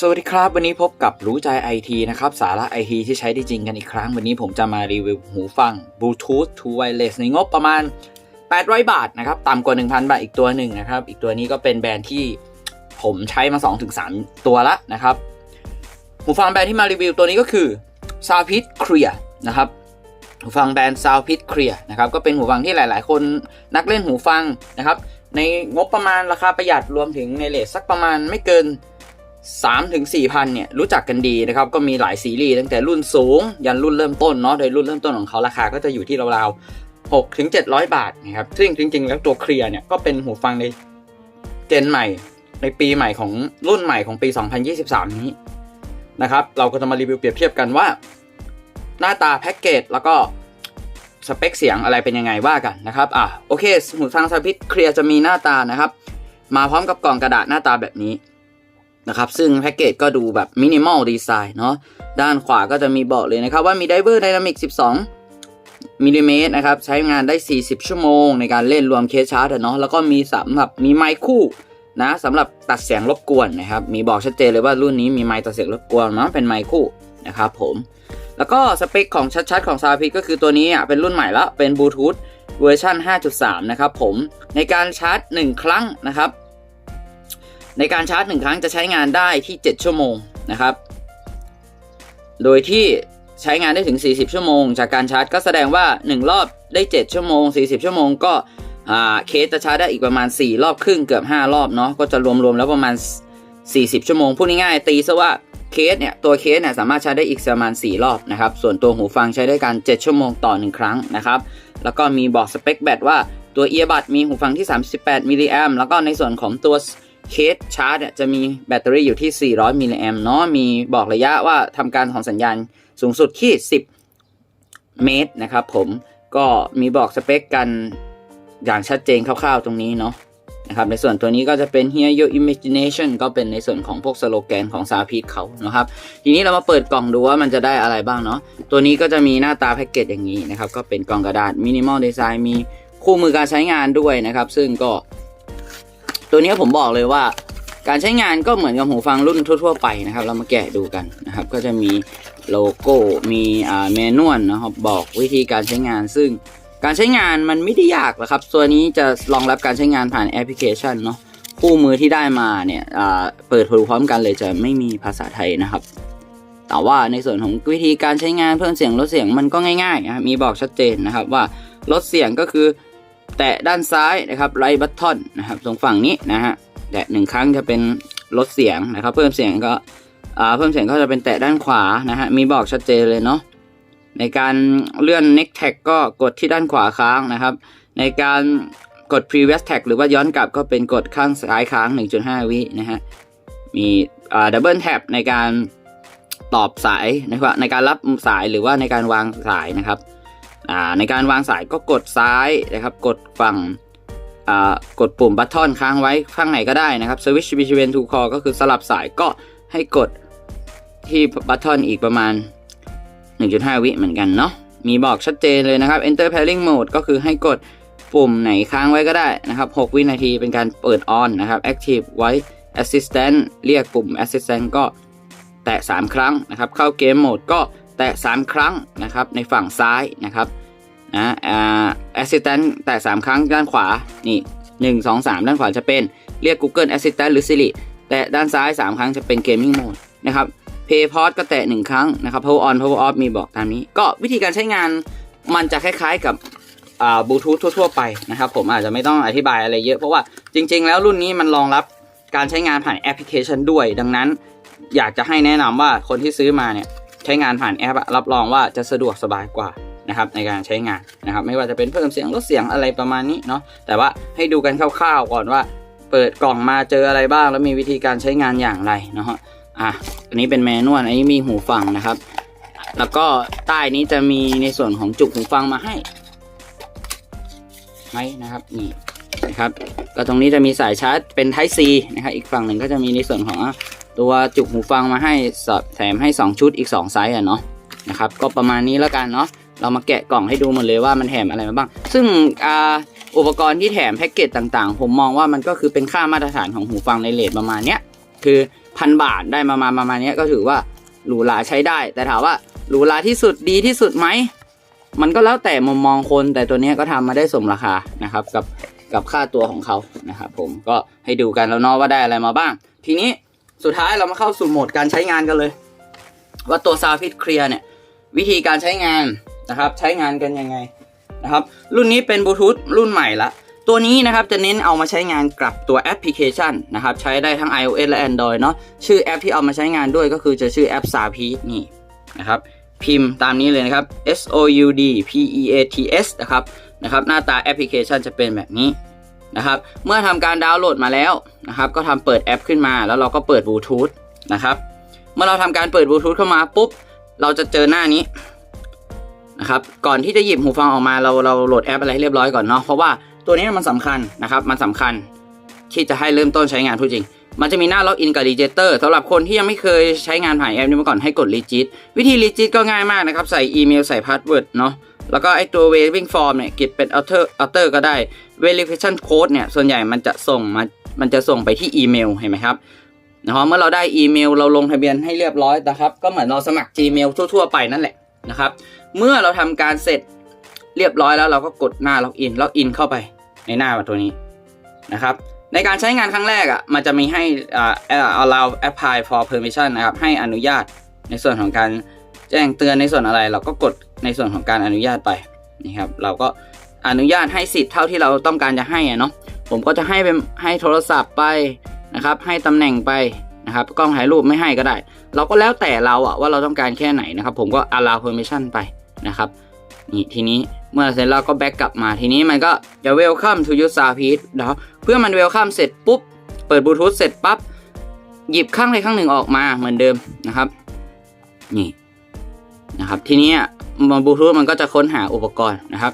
สวัสดีครับ วันนี้พบกับรู้ใจไอทีนะครับ สาระไอทีที่ใช้ได้จริงกันอีกครั้ง วันนี้ผมจะมารีวิวหูฟัง Bluetooth to Wireless ในงบประมาณ 800 บาทนะครับ ต่ำกว่า 1,000 บาทอีกตัวหนึ่งนะครับ อีกตัวนี้ก็เป็นแบรนด์ที่ผมใช้มา 2-3 ตัวละนะครับ หูฟังแบรนด์ที่มารีวิวตัวนี้ก็คือ Soundpit Clear นะครับ หูฟังแบรนด์ Soundpit Clear นะครับ ก็เป็นหูฟังที่หลาย ๆ คนนักเล่นหูฟังนะครับ ในงบประมาณราคาประหยัดรวมถึงในเลทสักประมาณไม่เกิน 3ถึง4พันเนี่ยรู้จักกันดีนะครับก็มีหลายซีรีส์ตั้งแต่รุ่นสูง ยันรุ่นเริ่มต้นเนาะโดยรุ่นเริ่มต้นของเขาราคาก็จะอยู่ที่ราวๆ6ถึง700 บาทนะครับซึ่งจริง ๆ แล้วตัวเคลียร์เนี่ยก็เป็นหูฟังในเจนใหม่ในปีใหม่ของรุ่นใหม่ของปี 2023 นี้นะครับเราก็จะมารีวิวเปรียบเทียบกันว่า หน้าตาแพ็กเกจแล้วก็สเปคเสียงอะไรเป็นยังไงว่ากันนะครับอะโอเคหูฟังซาพิทเคลียร์จะมีหน้าตานะครับ มาพร้อมกับกล่องกระดาษหน้าตาแบบนี้ นะครับ ซึ่งแพ็กเกจก็ดูแบบมินิมอลดีไซน์เนาะด้านขวาก็จะมีบอกเลยนะครับ ว่ามีไดเวอร์ไดนามิก 12มิลลิเมตรนะครับ ใช้งานได้ 40 ชั่วโมงในการเล่นรวมเคสชาร์จเนาะแล้วก็มีสำหรับมีไมค์คู่นะสำหรับตัดเสียงรบกวนนะครับ มีบอกชัดเจนเลยว่ารุ่นนี้มีไมค์ตัดเสียงรบกวนเนาะเป็นไมค์คู่นะครับผมแล้วก็สเปคของชัดๆของซาพิก็คือตัวนี้อะเป็นรุ่นใหม่ล้วเป็นบลูทูธเวอร์ชัน5.3 นะครับผมในการชาร์จ 1 ครั้งนะครับ ในการชาร์จ 1 ครั้งจะใช้งานได้ที่ 7 ชั่วโมงนะครับ โดยที่ใช้งานได้ถึง 40 ชั่วโมง จากการชาร์จก็แสดงว่า 1 รอบได้ 7 ชั่วโมง 40 ชั่วโมง ก็เคสจะชาร์จได้อีกประมาณ 4 รอบครึ่งเกือบ 5 รอบเนาะก็จะรวมๆแล้วประมาณ 40 ชั่วโมงพูดง่ายๆตีซะว่าเคสเนี่ยตัวเคสเนี่ยสามารถใช้ได้อีกประมาณ 4 รอบนะครับ ส่วนตัวหูฟังใช้ได้การ 7 ชั่วโมงต่อ 1 ครั้งนะครับ แล้วก็มีบอกสเปคแบตว่าตัวเอียบัดมีหูฟังที่ 38มิลลิแอมแล้วก็ในส่วนของตัว เคสชาร์จเนี่ยจะมีแบตเตอรี่อยู่ที่ 400 มิลลิแอมเนาะ มีบอกระยะว่าทำการของสัญญาณสูงสุดที่ 10 เมตรนะครับผม ก็มีบอกสเปคกันอย่างชัดเจนคร่าวๆตรงนี้เนาะนะครับ ในส่วนตัวนี้ก็จะเป็น Hear Your Imagination ก็เป็นในส่วนของพวกสโลแกนของซาพีทเขานะครับ ทีนี้เรามาเปิดกล่องดูว่ามันจะได้อะไรบ้างเนาะ ตัวนี้ก็จะมีหน้าตาแพ็กเกจอย่างนี้นะครับ ก็เป็นกล่องกระดาษมินิมอลดีไซน์มีคู่มือการใช้งานด้วยนะครับ ซึ่งก็ ตัวนี้ผมบอกเลยว่า การใช้งานก็เหมือนกับหูฟังรุ่นทั่ว ๆ ไปนะครับ เรามาแกะดูกันนะครับ ก็จะมีโลโก้ มีอ่าเมนวลนะครับ บอกวิธีการใช้งาน ซึ่งการใช้งานมันไม่ได้ยากหรอกครับ ตัวนี้จะรองรับการใช้งานผ่านแอปพลิเคชันเนาะ คู่มือที่ได้มาเนี่ยอ่าเปิดพร้อมกันเลยจะไม่มีภาษาไทยนะครับ แต่ว่าในส่วนของวิธีการใช้งานเพิ่มเสียงลดเสียงมันก็ง่ายๆนะครับมีบอกชัดเจนนะครับว่าลดเสียงก็คือ แตะด้านซ้ายนะครับไลท์บัตทอนนะครับตรงฝั่งนี้นะฮะแตะหนึ่งครั้งจะเป็นลดเสียงนะครับ เพิ่มเสียงก็เพิ่มเสียงก็จะเป็นแตะด้านขวานะฮะมีบอกชัดเจนเลยเนาะในการเลื่อน next tag ก็กดที่ด้านขวาค้างนะครับ ในการกด previous tag หรือว่าย้อนกลับก็เป็นกดข้างซ้ายค้าง 1.5 วินะฮะมีอ่า double tap ในการตอบสายนะครับในการรับสายหรือว่าในการวางสายนะครับ ในการวางสายก็กดซ้ายนะครับ กดฝั่งกดปุ่มบัตทอนค้างไว้ข้างไหนก็ได้นะครับ switch between two call ก็คือสลับสายก็ให้กดที่บัตทอนอีกประมาณ 1.5 วิเหมือนกันเนาะมีบอกชัดเจนเลยนะครับ enter pairing mode ก็คือให้กดปุ่มไหนค้างไว้ก็ได้นะครับ 6 วินาทีเป็นการเปิด on นะครับ active voice assistant เรียกปุ่ม assistant ก็แตะ 3 ครั้งนะครับ เข้าเกมโหมดก็ แตะ 3 ครั้งนะครับในฝั่งซ้ายนะครับนะอ่า assistant แตะ 3 ครั้งด้านขวานี่ 1 2 3 ด้านขวาจะเป็นเรียก Google Assistant หรือ Siri แตะด้านซ้าย 3 ครั้งจะเป็น Gaming Mode นะครับ Play p a u s ก็แตะ 1 ครั้งนะครับ Power On Power Off มีบอกตามนี้ ก็วิธีการใช้งานมันจะคล้ายๆกับบลูทูธทั่ว ๆ ไปนะครับ ผมอาจจะไม่ต้องอธิบายอะไรเยอะ เพราะว่าจริง ๆ แล้วรุ่นนี้มันรองรับการใช้งานผ่านแอปพลิเคชันด้วย ดังนั้นอยากจะให้แนะนำว่าคนที่ซื้อมาเนี่ย ใช้งานผ่านแอปอะรับรองว่าจะสะดวกสบายกว่านะครับในการใช้งานนะครับ ไม่ว่าจะเป็นเพิ่มเสียงลดเสียงอะไรประมาณนี้เนาะแต่ว่าให้ดูกันคร่าวๆก่อนว่า เปิดกล่องมาเจออะไรบ้าง แล้วมีวิธีการใช้งานอย่างไรเนาะอะอันนี้เป็นแมนนวลอันนี้มีหูฟังนะครับ แล้วก็ใต้นี้จะมีในส่วนของจุกหูฟังมาให้ไหมนะครับนี่นะครับ ก็ตรงนี้จะมีสายชาร์จเป็น Type C นะครับอีกฝั่งหนึ่งก็จะมีในส่วนของ ตัวจุกหูฟังมาให้แถมให้ 2 ชุดอีก 2 ไซส์อะเนาะนะครับก็ประมาณนี้แล้วกันเนาะเรามาแกะกล่องให้ดูหมดเลยว่ามันแถมอะไรมาบ้าง ซึ่งอ่าอุปกรณ์ที่แถมแพ็กเกจต่างๆ ผมมองว่ามันก็คือเป็นค่ามาตรฐานของหูฟังในเลทประมาณเนี้ยคือพันบาทได้มามาประมาณเนี้ยก็ถือว่าหรูหราใช้ได้ แต่ถามว่าหรูหราที่สุดดีที่สุดไหมมันก็แล้วแต่มุมมองคนแต่ตัวนี้ก็ทำมาได้สมราคานะครับกับกับค่าตัวของเขานะครับผมก็ให้ดูกันแล้วเนาะว่าได้อะไรมาบ้าง ทีนี้ สุดท้ายเรามาเข้าสู่โหมดการใช้งานกันเลย ว่าตัว s o u n d f i t Clear เนี่ย วิธีการใช้งานนะครับ ใช้งานกันยังไงนะครับ รุ่นนี้เป็นบลูทูธรุ่นใหม่ละตัวนี้นะครับจะเน้นเอามาใช้งานกับตัวแอปพลิเคชันนะครับใช้ได้ทั้ง iOS และ Android เนาะชื่อแอปที่เอามาใช้งานด้วยก็คือจะชื่อแอป s a p i นี่นะครับพิมพ์ตามนี้เลยนะครับ S O U D P E A T S นะครับนะครับหน้าตาแอปพลิเคชันจะเป็นแบบนี้ นะครับ เมื่อทำการดาวน์โหลดมาแล้วนะครับ ก็ทำเปิดแอปขึ้นมาแล้วเราก็เปิดบลูทูธนะครับ เมื่อเราทำการเปิดบลูทูธเข้ามาปุ๊บ เราจะเจอหน้านี้นะครับ ก่อนที่จะหยิบหูฟังออกมาเราเราโหลดแอปอะไรให้เรียบร้อยก่อนเนาะ เพราะว่าตัวนี้มันสำคัญนะครับ มันสำคัญที่จะให้เริ่มต้นใช้งานพูดจริง มันจะมีหน้าล็อกอินกับรีจิสเตอร์สำหรับคนที่ยังไม่เคยใช้งานผ่านแอปนี้มาก่อนให้กดรีจิสวิธีรีจิสก็ง่ายมากนะครับ ใส่อีเมลใส่พาสเวิร์ดเนาะ แล้วก็ไอตัว waving form เนี่ยเก็บเป็น alter alter ก็ได้ verification code เนี่ยส่วนใหญ่มันจะส่งมา มันจะส่งไปที่อีเมลเห็นไหมครับนะครับเมื่อเราได้อีเมลเราลงทะเบียนให้เรียบร้อยนะครับ ก็เหมือนเราสมัคร Gmail ทั่ว ๆ ไปนั่นแหละนะครับ เมื่อเราทำการเสร็จเรียบร้อยแล้วเราก็กดหน้าล็อกอินล็อกอินเข้าไปในหน้าตัวนี้นะครับในการใช้งานครั้งแรกอะมันจะมีให้อ่า allow apply for permission นะครับให้อนุญาตในส่วนของการแจ้งเตือนในส่วนอะไรเราก็กด ในส่วนของการอนุญาตไปนี่ครับเราก็อนุญาตให้สิทธิ์เท่าที่เราต้องการจะให้อะเนาะผมก็จะให้เป็นให้โทรศัพท์ไปนะครับให้ตำแหน่งไปนะครับกล้องถ่ายรูปไม่ให้ก็ได้ เราก็แล้วแต่เราอะว่าเราต้องการแค่ไหนนะครับ ผมก็ allow permission ไปนะครับนี่ทีนี้เมื่อเสร็จแล้วก็แบ็กกลับมาทีนี้มันก็จะ welcome to your service นะเพื่อมัน welcome เสร็จปุ๊บ เปิดบลูทูธเสร็จปั๊บหยิบข้างใดข้างหนึ่งออกมาเหมือนเดิมนะครับ นี่นะครับ ทีนี้ มันบลูทูธมันก็จะค้นหาอุปกรณ์นะครับ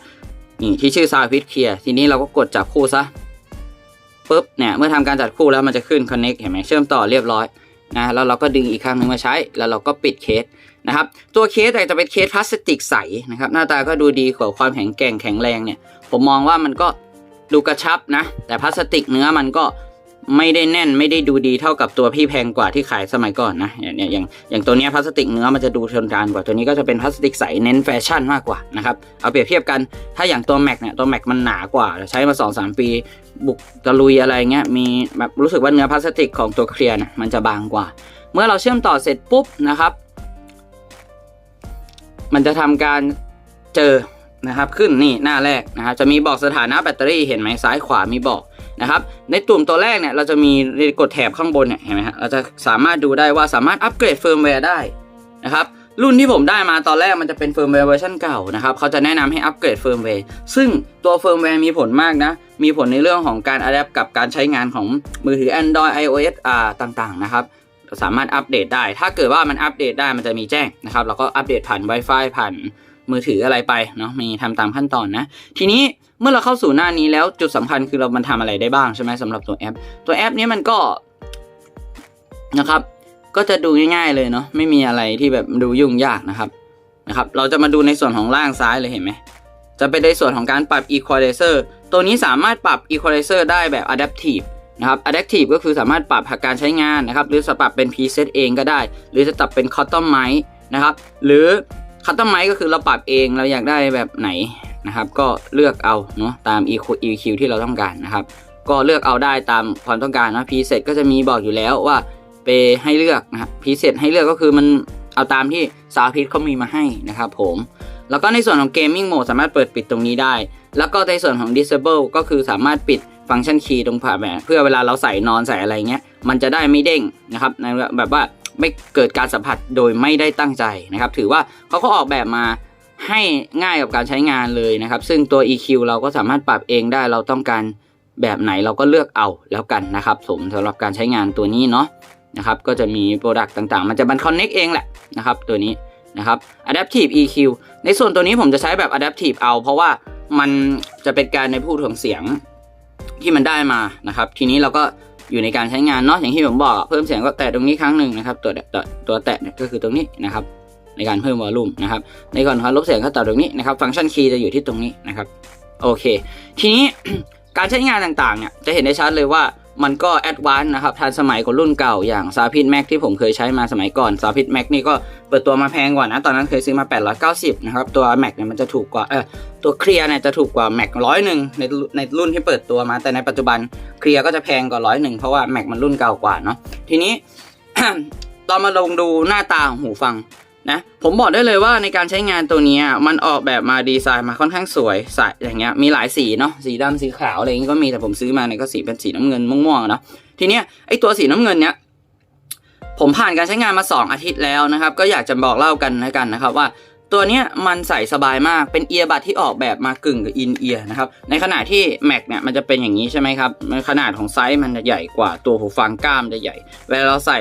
นี่ที่ชื่อ Service Clear ทีนี้เราก็กดจับคู่ซะปุ๊บเนี่ยเมื่อทำการจัดคู่แล้วมันจะขึ้น connect เห็นไหมเชื่อมต่อเรียบร้อยนะแล้วเราก็ดึงอีกข้างหนึ่งมาใช้ แล้วเราก็ปิดเคสนะครับตัวเคสแต่จะเป็นเคสพลาสติกใสนะครับหน้าตาก็ดูดีกว่าความแข็งแกร่งแข็งแรงเนี่ยผมมองว่ามันก็ดูกระชับนะแต่พลาสติกเนื้อมันก็ ไม่ได้แน่นไม่ได้ดูดีเท่ากับตัวพี่แพงกว่าที่ขายสมัยก่อนนะอย่างอย่างอย่างตัวนี้พลาสติกเนื้อมันจะดูทนทานกว่าตัวนี้ก็จะเป็นพลาสติกใสเน้นแฟชั่นมากกว่านะครับเอาเปรียบเทียบกันถ้าอย่างตัวแม็กเนี่ยตัวแม็กมันหนากว่า ใช้มา2อสปี บุกตะลุยอะไรเงี้ยมีแบบรู้สึกว่าเนื้อพลาสติกของตัวเคลียร์น่ะมันจะบางกว่า เมื่อเราเชื่อมต่อเสร็จปุ๊บนะครับมันจะทำการเจอนะครับขึ้นนี่หน้าแรกนะครับจะมีบอกสถานะแบตเตอรี่เห็นไหมซ้ายขวามีบอก นะครับ ในตุ่มตัวแรกเนี่ยเราจะมีกดแถบข้างบนเนี่ยเห็นไหมฮะเราจะสามารถดูได้ว่าสามารถอัปเกรดเฟิร์มแวร์ได้นะครับรุ่นที่ผมได้มาตอนแรกมันจะเป็นเฟิร์มแวร์เวอร์ชันเก่านะครับเขาจะแนะนำให้อัปเกรดเฟิร์มแวร์ซึ่งตัวเฟิร์มแวร์มีผลมากนะ มีผลในเรื่องของการอัดแอปกับการใช้งานของมือถือ Android iOS อ่าต่างๆนะครับสามารถอัปเดตได้ ถ้าเกิดว่ามันอัปเดตได้มันจะมีแจ้งนะครับเราก็อัปเดตผ่าน Wi-Fi ผ่าน มือถืออะไรไปเนาะมีทำตามขั้นตอนนะ ทีนี้เมื่อเราเข้าสู่หน้านี้แล้วจุดสำคัญคือเรามันทำอะไรได้บ้างใช่ไหมสำหรับตัวแอป ตัวแอปนี้มันก็นะครับ ก็จะดูง่าย ๆเลยเนาะไม่มีอะไรที่แบบดูยุ่งยากนะครับนะครับ เราจะมาดูในส่วนของล่างซ้ายเลยเห็นไหมจะเป็นในส่วนของการปรับ equalizer ตัวนี้สามารถปรับ equalizer ได้แบบ adaptive นะครับ adaptive ก็คือสามารถปรับการใช้งานนะครับ หรือจะปรับเป็น preset เองก็ได้ หรือจะปรับเป็น customize นะครับ หรือ customize ก็คือเราปรับเองเราอยากได้แบบไหนนะครับ ก็เลือกเอาเนาะตาม EQ ที่เราต้องการนะครับ ก็เลือกเอาได้ตามความต้องการนะ preset ก็จะมีบอกอยู่แล้วว่าไปให้เลือกนะครับ preset ให้เลือกก็คือมันเอาตามที่สาพิษเขามีมาให้นะครับผม แล้วก็ในส่วนของ Gaming Mode สามารถเปิดปิดตรงนี้ได้ แล้วก็ในส่วนของ Disable ก็คือสามารถปิดฟังก์ชันคีย์ตรงผ่าแบบเพื่อเวลาเราใส่นอนใส่อะไรเงี้ย มันจะได้ไม่เด้งนะครับในแบบว่า ไม่เกิดการสัมผัสโดยไม่ได้ตั้งใจนะครับ ถือว่าเขาก็ออกแบบมาให้ง่ายกับการใช้งานเลยนะครับ ซึ่งตัว EQ เราก็สามารถปรับเองได้เราต้องการแบบไหนเราก็เลือกเอาแล้วกันนะครับผมสำหรับการใช้งานตัวนี้เนาะนะครับก็จะมีโปรดักต์ต่างๆ มันจะบันคอนเน็กเองแหละนะครับตัวนี้นะครับ Adaptive EQ ในส่วนตัวนี้ผมจะใช้แบบ Adaptive เอา เพราะว่ามันจะเป็นการในพูดของเสียงที่มันได้มานะครับ ทีนี้เราก็ อยู่ในการใช้งานเนาะอย่างที่ผมบอกเพิ่มเสียงก็แตะตรงนี้ครั้งหนึ่งนะครับตัวตัวตัวแตะเนี่ยก็คือตรงนี้นะครับในการเพิ่มวอลลุ่มนะครับในก่อนคอยลบเสียงก็แตะตรงนี้นะครับฟังก์ชันคีย์จะอยู่ที่ตรงนี้นะครับโอเค ทีนี้การใช้งานต่างๆเนี่ยจะเห็นได้ชัดเลยว่า มันก็แอดวานซ์นะครับทันสมัยกว่ารุ่นเก่าอย่างซาพิ d แม็กที่ผมเคยใช้มาสมัยก่อนซาพิ d แม็กนี่ก็เปิดตัวมาแพงกว่านะ ตอนนั้นเคยซื้อมา 890 นะครับ ตัว Mac เนี่ยมันจะถูกกว่าเออตัวเคลียร์เนี่ยจะถูกกว่า Mac ร้อยหนึ่งในในรุ่นที่เปิดตัวมา แต่ในปัจจุบันเคลียร์ก็จะแพงกว่าร้อยหนึ่งเพราะว่า Mac มันรุ่นเก่ากว่าเนาะทีนี้ ตอนมาลองดูหน้าตาของหูฟัง นะผมบอกได้เลยว่าในการใช้งานตัวนี้มันออกแบบมาดีไซน์มาค่อนข้างสวยใสอย่างเงี้ยมีหลายสีเนาะสีดำสีขาวอะไรอย่างงี้ก็มีแต่ผมซื้อมาเนี่ยก็สีเป็นสีน้ำเงินม่วงๆเนาะทีเนี้ยไอตัวสีน้ำเงินเนี้ยผมผ่านการใช้งานมา 2 อาทิตย์แล้วนะครับ ก็อยากจะบอกเล่ากันนะกันนะครับว่าตัวเนี้ยมันใส่สบายมากเป็นเอียร์บัดที่ออกแบบมากึ่งกับอินเอียร์นะครับในขณะที่ Mac เนี่ยมันจะเป็นอย่างนี้ใช่ไหมครับขนาดของไซส์มันจะใหญ่กว่าตัวหูฟังกล้ามจะใหญ่ เวลาเราใส่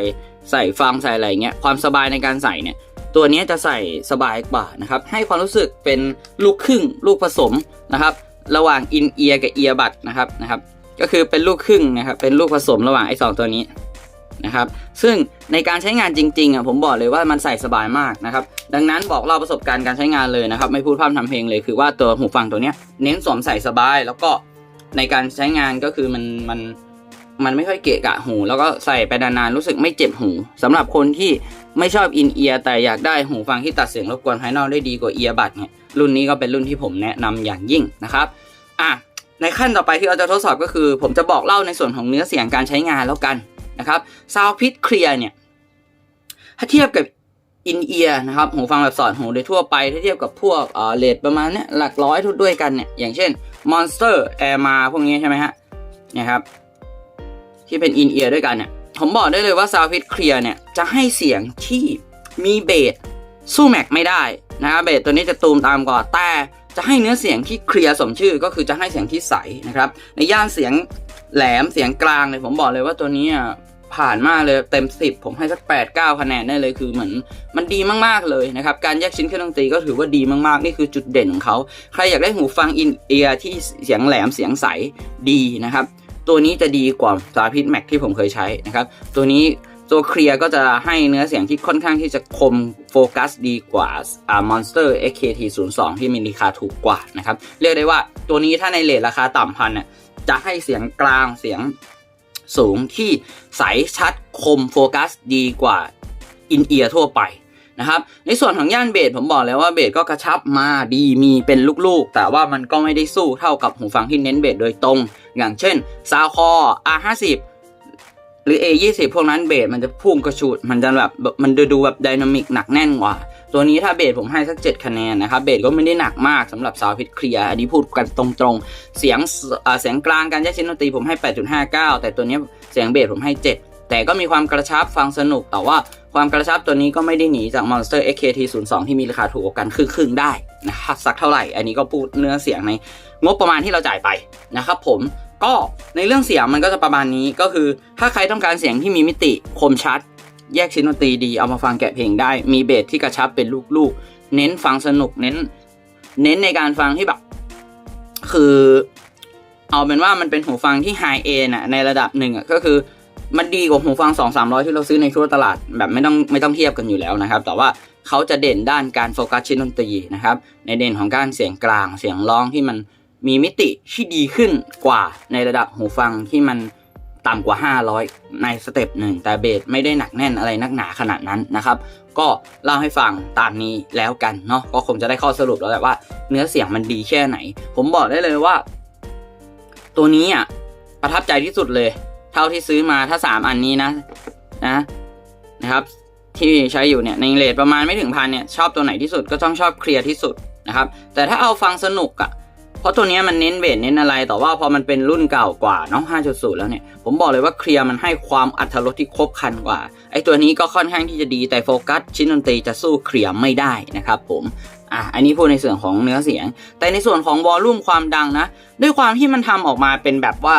ใส่ฟังใส่อะไรเงี้ยความสบายในการใส่เนี่ย ตัวนี้จะใส่สบายกว่านะครับให้ความรู้สึกเป็นลูกครึ่งลูกผสมนะครับ ระหว่างอินเอียร์กับเอียร์บัดนะครับนะครับก็คือเป็นลูกครึ่งนะครับเป็นลูกผสมระหว่างไอ้สองตัวนี้นะครับซึ่งในการใช้งานจริงๆอะผมบอกเลยว่ามันใส่สบายมากนะครับดังนั้นบอกเล่าประสบการณ์การใช้งานเลยนะครับไม่พูดพร่ำทำเพลงเลยคือว่าตัวหูฟังตัวเนี้ยเน้นสวมใส่สบายแล้วก็ในการใช้งานก็คือมันมัน มันไม่ค่อยเกะกะหู แล้วก็ใส่ไปนานๆรู้สึกไม่เจ็บหูสำหรับคนที่ไม่ชอบอินเอียร์แต่อยากได้หูฟังที่ตัดเสียงรบกวนภายนอกได้ดีกว่าเอียร์บัดเนี่ยรุ่นนี้ก็เป็นรุ่นที่ผมแนะนำอย่างยิ่งนะครับอะในขั้นต่อไปที่เราจะทดสอบก็คือ ผมจะบอกเล่าในส่วนของเนื้อเสียงการใช้งานแล้วกันนะครับซาวพิ t เคลียร์เนี่ยถ้าเทียบกับอินเอียร์นะครับหูฟังแบบสอดหูโดยทั่วไปถ้าเทียบกับพวกเออเลทประมาณเนี้ยหลักร้อยทุกด้วยกันเนี่ยอย่างเช่น Monster Air มาพวกนี้ใช่ไหมฮะเนี่ยครับ ที่เป็นอินเอียร์ด้วยกันเนี่ยผมบอกได้เลยว่า Sound p i t Clear เนี่ยจะให้เสียงที่มีเบสสู้แม็กไม่ได้นะครับเบสตัวนี้จะตูมตามกว่าแต่จะให้เนื้อเสียงที่เคลียร์สมชื่อก็คือจะให้เสียงที่ใสนะครับในย่านเสียงแหลมเสียงกลางเนี่ยผมบอกเลยว่าตัวนี้ผ่านมากเลยเต็ม 10 ผมให้สัก 8 9 คะแนนได้เลยคือเหมือนมันดีมากๆเลยนะครับ การแยกชิ้นเครื่องดนตรีก็ถือว่าดีมากๆ นี่คือจุดเด่นของเขา ใครอยากได้หูฟังอินเอียร์ที่เสียงแหลมเสียงใสดีนะครับ ตัวนี้จะดีกว่าสาพิษแม็กที่ผมเคยใช้นะครับ ตัวนี้ตัวเคลียร์ก็จะให้เนื้อเสียงที่ค่อนข้างที่จะคมโฟกัสดีกว่าอ่า Monster XKT 0 2ที่มีราคาถูกกว่านะครับ เรียกได้ว่าตัวนี้ถ้าในเลทราคาต่ำพันเนี่ยจะให้เสียงกลางเสียงสูงที่ใสชัดคมโฟกัสดีกว่าอินเอียร์ทั่วไป นะครับในส่วนของย่านเบสผมบอกแล้วว่าเบสก็กระชับมาดีมีเป็นลูกๆ แต่ว่ามันก็ไม่ได้สู้เท่ากับหูฟังที่เน้นเบสโดยตรง อย่างเช่นซาวคอ R50 หรือ A20 พวกนั้นเบสมันจะพุ่งกระชูดมันจะแบบมันดูแบบไดนามิกหนักแน่นกว่า ตัวนี้ถ้าเบสผมให้สัก 7 คะแนนนะครับเบสก็ไม่ได้หนักมากสำหรับซาวพิทเคลียร์อันนี้พูดกันตรงๆ เสียงเสียงกลางการแยกชิ้นดนตรีผมให้ 8.59 แต่ตัวนี้เสียงเบสผมให้ 7 แต่ก็มีความกระชับฟังสนุกแต่ว่า ความกระชับตัวนี้ก็ไม่ได้หนีจาก Monster XKT 0 2ที่มีราคาถูกกว่ากันครึ่งๆได้นะครับสักเท่าไหร่ อันนี้ก็พูดเนื้อเสียงในงบประมาณที่เราจ่ายไปนะครับผมก็ในเรื่องเสียงมันก็จะประมาณนี้ก็คือ ถ้าใครต้องการเสียงที่มีมิติคมชัด แยกชิ้นดนตรีดีเอามาฟังแกะเพลงได้ มีเบสที่กระชับเป็นลูกๆ เน้นฟังสนุกเน้น เน้นในการฟังที่แบบ คือ เอาเป็นว่ามันเป็นหูฟังที่ไฮเอนะในระดับหนึ่งอะก็คือ มันดีกว่าหูฟัง 2 3 0 0 ที่เราซื้อในทั่วตลาด แบบไม่ต้องไม่ต้องเทียบกันอยู่แล้วนะครับ แต่ว่าเขาจะเด่นด้านการโฟกัสชิ้นดนตรีนะครับ ในเด่นของการเสียงกลางเสียงร้องที่มันมีมิติที่ดีขึ้นกว่าในระดับหูฟังที่มันต่ำกว่า 500 ในสเต็ปหนึ่งแต่เบสไม่ได้หนักแน่นอะไรนักหนาขนาดนั้นนะครับ ก็เล่าให้ฟังตามนี้แล้วกันเนาะก็คงจะได้ข้อสรุปแล้วแหละว่าเนื้อเสียงมันดีแค่ไหน ผมบอกได้เลยว่า ตัวนี้อะประทับใจที่สุดเลย ท่าที่ซื้อมาถ้า 3 อันนี้นะนะนะครับ ที่ใช้อยู่เนี่ยในเลทประมาณไม่ถึงพันเนี่ยชอบตัวไหนที่สุดก็ต้องชอบเคลียร์ที่สุดนะครับ แต่ถ้าเอาฟังสนุกอะ่ะเพราะตัวเนี้ยมันเน้นเบสเน้นอะไร แต่ว่าพอมันเป็นรุ่นเก่ากว่าเนาะ5.0 แล้วเนี่ย ผมบอกเลยว่าเคลียร์มันให้ความอัตรสที่ครบครันกว่า ไอตัวนี้ก็ค่อนข้างที่จะดีแต่โฟกัสชิ้นดนตรีจะสู้เคลียร์ไม่ได้นะครับผม อะ อันนี้พูดในส่วนของเนื้อเสียง แต่ในส่วนของวอลลุ่มความดังนะ ด้วยความที่มันทำออกมาเป็นแบบว่า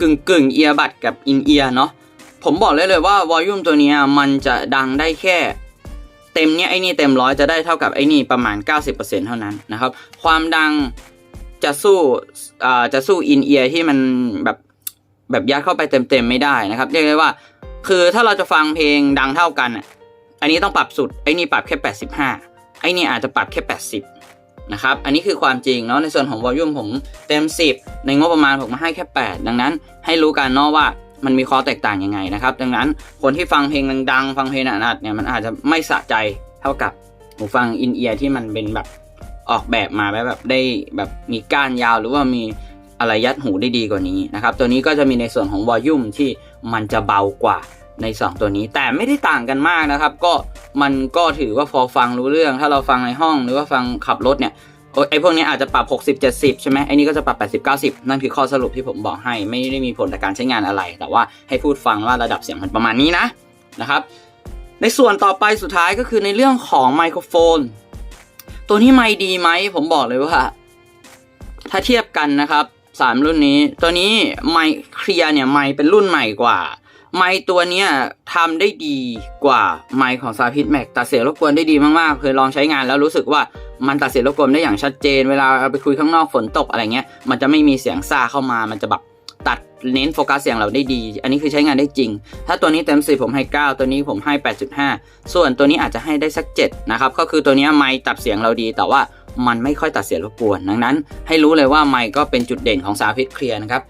กึ่งกึ่งเอียบัดกับอินเอียเนาะผมบอกเลยเลยว่าวอลลุ่มตัวนี้มันจะดังได้แค่เต็มเนี้ยไอ้นี่เต็มร้อยจะได้เท่ากับไอ้นี่ประมาณ 90%เท่านั้นนะครับ ความดังจะสู้อ่าจะสู้อินเอียที่มันแบบแบบยัดเข้าไปเต็มๆไม่ได้นะครับเรียกได้ว่า คือถ้าเราจะฟังเพลงดังเท่ากันอะอันนี้ต้องปรับสุดไอ้นี่ปรับแค่ 85ไอ้นี่อาจจะปรับแค่ 80 นะครับ อันนี้คือความจริงเนาะในส่วนของวอลลุ่มผมเต็ม 10 ในงบประมาณผมมาให้แค่ 8 ดังนั้น ให้รู้กันเนาะว่ามันมีข้อแตกต่างยังไงนะครับ ดังนั้นคนที่ฟังเพลงดังๆ ฟังเพลงหนักๆเนี่ยมันอาจจะไม่สะใจเท่ากับหูฟังอินเอียร์ที่มันเป็นแบบออกแบบมาแบบได้แบบมีก้านยาวหรือว่ามีอะไรยัดหูได้ดีกว่านี้นะครับ ตัวนี้ก็จะมีในส่วนของวอลลุ่มที่มันจะเบากว่า ใน 2 ตัวนี้ แต่ไม่ได้ต่างกันมากนะครับ ก็มันก็ถือว่าพอฟังรู้เรื่อง ถ้าเราฟังในห้องหรือว่าฟังขับรถเนี่ยไอ้พวกนี้อาจจะปรับ 60 70 ใช่ไหมไอ้นี่ก็จะปรับ 80 90 นั่นคือข้อสรุปที่ผมบอกให้ ไม่ได้มีผลต่อการใช้งานอะไร แต่ว่าให้พูดฟังว่าระดับเสียงมันประมาณนี้นะนะครับ ในส่วนต่อไปสุดท้ายก็คือในเรื่องของไมโครโฟน ตัวนี้ไม่ดีไหมผมบอกเลยว่า ถ้าเทียบกันนะครับสามรุ่นนี้ ตัวนี้ไมเคลียเนี่ยไมเป็นรุ่นใหม่กว่า ไมค์ตัวเนี้ยทำได้ดีกว่าไมค์ของซาพิทแม็กตัดเสียงรบกวนได้ดีมากๆ เคยลองใช้งานแล้วรู้สึกว่ามันตัดเสียงรบกวนได้อย่างชัดเจน เวลาเราไปคุยข้างนอกฝนตกอะไรเงี้ย มันจะไม่มีเสียงซ่าเข้ามา มันจะแบบตัดเน้นโฟกัสเสียงเราได้ดี อันนี้คือใช้งานได้จริง ถ้าตัวนี้เต็ม10ผมให้ 9 ตัวนี้ผมให้ 8.5 ส่วนตัวนี้อาจจะให้ได้สัก 7 นะครับ ก็คือตัวนี้ไมค์ตัดเสียงเราดี แต่ว่ามันไม่ค่อยตัดเสียงรบกวน ดังนั้น ให้รู้เลยว่าไมค์ก็เป็นจุดเด่นของซาพิทเคลียร์นะครับ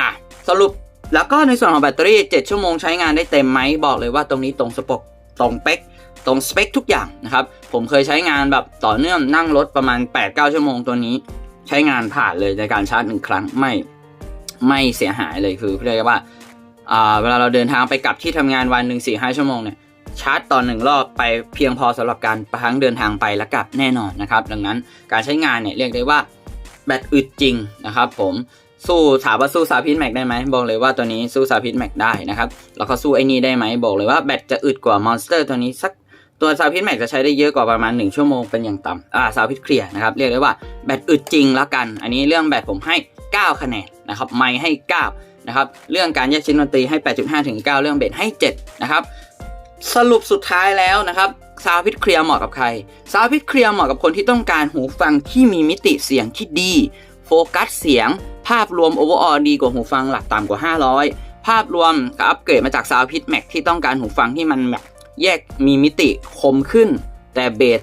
อะ สรุป แล้วก็ในส่วนของแบตเตอรี่ 7 ชั่วโมงใช้งานได้เต็มไหมบอกเลยว่าตรงนี้ตรงสปกตรงเป๊กตรงสเปคทุกอย่างนะครับ ผมเคยใช้งานแบบต่อเนื่องนั่งรถประมาณ 8-9 ชั่วโมงตัวนี้ ใช้งานผ่านเลยในการชาร์จหนึ่งครั้งไม่ไม่เสียหายเลยคือเรียกว่าเวลาเราเดินทางไปกลับที่ทำงานวันหนึ่งสี่ห้าชั่วโมงเนี่ยชาร์จต่อหนึ่งรอบไปเพียงพอสำหรับการประทังเดินทางไปและกลับแน่นอนนะครับ ดังนั้นการใช้งานเนี่ยเรียกได้ว่าแบตอึดจริงนะครับผม สู้ถามว่าสู้ซาพิทแม็กได้ไหมบอกเลยว่าตัวนี้สู้ซาพิทแม็กได้นะครับแล้วก็สู้ไอ้นี่ได้ไหมบอกเลยว่าแบตจะอึดกว่ามอนสเตอร์ตัวนี้สักตัวซาพิทแม็กจะใช้ได้เยอะกว่าประมาณ 1 ชั่วโมงเป็นอย่างต่ำอ่าซาพิทเคลียร์นะครับเรียกได้ว่าแบตอึดจริงแล้วกัน อันนี้เรื่องแบตผมให้ 9 คะแนนนะครับไมค์ให้ 9 นะครับ เรื่องการแยกชิ้นดนตรีให้ 8.5 ถึง 9 เรื่องเบสให้ 7 นะครับ สรุปสุดท้ายแล้วนะครับซาวพิทเคลียร์เหมาะกับใครซาวพิทเคลียร์เหมาะกับคนที่ต้องการหูฟังที่มีมิติเสียงที่ดี โฟกัสเสียง ภาพรวมโอเวอร์ออดีกว่าหูฟังหลักต่ำกว่า 500 ภาพรวมกับอัปเกรดมาจากซาวพิทแม็กที่ต้องการหูฟังที่มันแบบแยกมีมิติคมขึ้น แต่เบส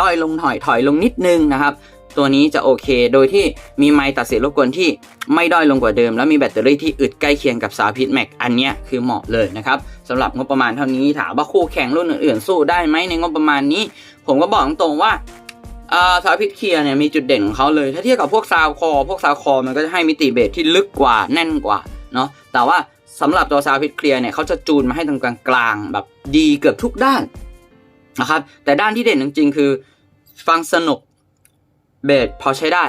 ด้อยลงหน่อยถอยลงนิดนึงนะครับ ตัวนี้จะโอเค โดยที่มีไมค์ตัดเสียงรบกวนที่ไม่ด้อยลงกว่าเดิม แล้วมีแบตเตอรี่ที่อึดใกล้เคียงกับซาพิทแม็กอันนี้คือเหมาะเลยนะครับสำหรับงบประมาณเท่านี้ถามว่าคู่แข่งรุ่นอื่นๆ สู้ได้ไหมในงบประมาณนี้ ผมก็บอกตรงๆว่า อ่าซาพิทเคียเนี่ยมีจุดเด่นของเขาเลย ถ้าเทียบกับพวกซาวคอ พวกซาวคอมันก็จะให้มิติเบสที่ลึกกว่าแน่นกว่าเนาะแต่ว่าสำหรับตัวซาวพิทเคลียเนี่ยเขาจะจูนมาให้ตรงกลางๆแบบดีเกือบทุกด้านนะครับแต่ด้านที่เด่นจริงๆ คือ ฟังสนุกเบสพอใช้ได้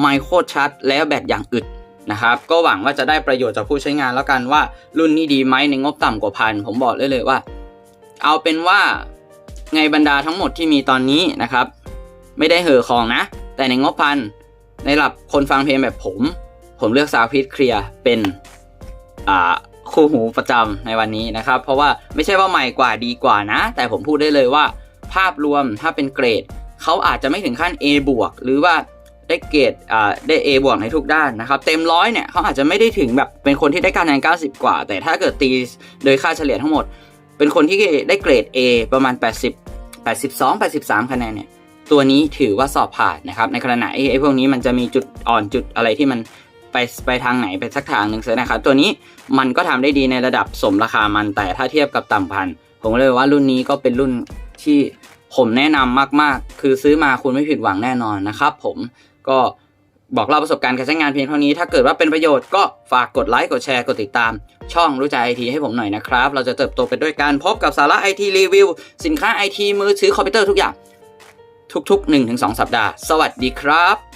ไมโครชัดแล้วแบตอย่างอึดนะครับก็หวังว่าจะได้ประโยชน์จากผู้ใช้งานแล้วกันว่ารุ่นนี้ดีไหมในงบต่ำกว่าพันผมบอกเลยเลยว่า เอาเป็นว่าในบรรดาทั้งหมดที่มีตอนนี้นะครับ ไม่ได้เห่อของนะ แต่ในงบพันในระดับคนฟังเพลงแบบผม ผมเลือกซาวพิทเคลียร์เป็นอ่าคู่หูประจำในวันนี้นะครับ เพราะว่าไม่ใช่ว่าใหม่กว่าดีกว่านะ แต่ผมพูดได้เลยว่า ภาพรวมถ้าเป็นเกรดเขาอาจจะไม่ถึงขั้น A บวกหรือว่าได้เกรดอ่าได้ A บวกในทุกด้านนะครับ เต็มร้อยเนี่ยเขาอาจจะไม่ได้ถึงแบบเป็นคนที่ได้คะแนน90 กว่า แต่ถ้าเกิดตีโดยค่าเฉลี่ยทั้งหมด เป็นคนที่ได้เกรด A ประมาณ 80 82 83 คะแนนเนี่ย ตัวนี้ถือว่าสอบผ่านนะครับ ในขณะไอ้ไอ้พวกนี้มันจะมีจุดอ่อนจุดอะไรที่มันไปไปทางไหนไปสักทางหนึ่งเสียนะครับ ตัวนี้มันก็ทำได้ดีในระดับสมราคามันแต่ถ้าเทียบกับต่ำพันผมเลยว่ารุ่นนี้ก็เป็นรุ่นที่ผมแนะนำมากๆ คือซื้อมาคุณไม่ผิดหวังแน่นอนนะครับผมก็บอกเล่าประสบการณ์การใช้งานเพียงเท่านี้ถ้าเกิดว่าเป็นประโยชน์ก็ฝากกดไลค์กดแชร์กดติดตาม ช่องรู้ใจไอทีให้ผมหน่อยนะครับ เราจะเติบโตไปด้วยการพบกับสาระไอทีรีวิวสินค้าไอทีมือถือคอมพิวเตอร์ทุกอย่าง ทุกๆ 1-2 สัปดาห์ สวัสดีครับ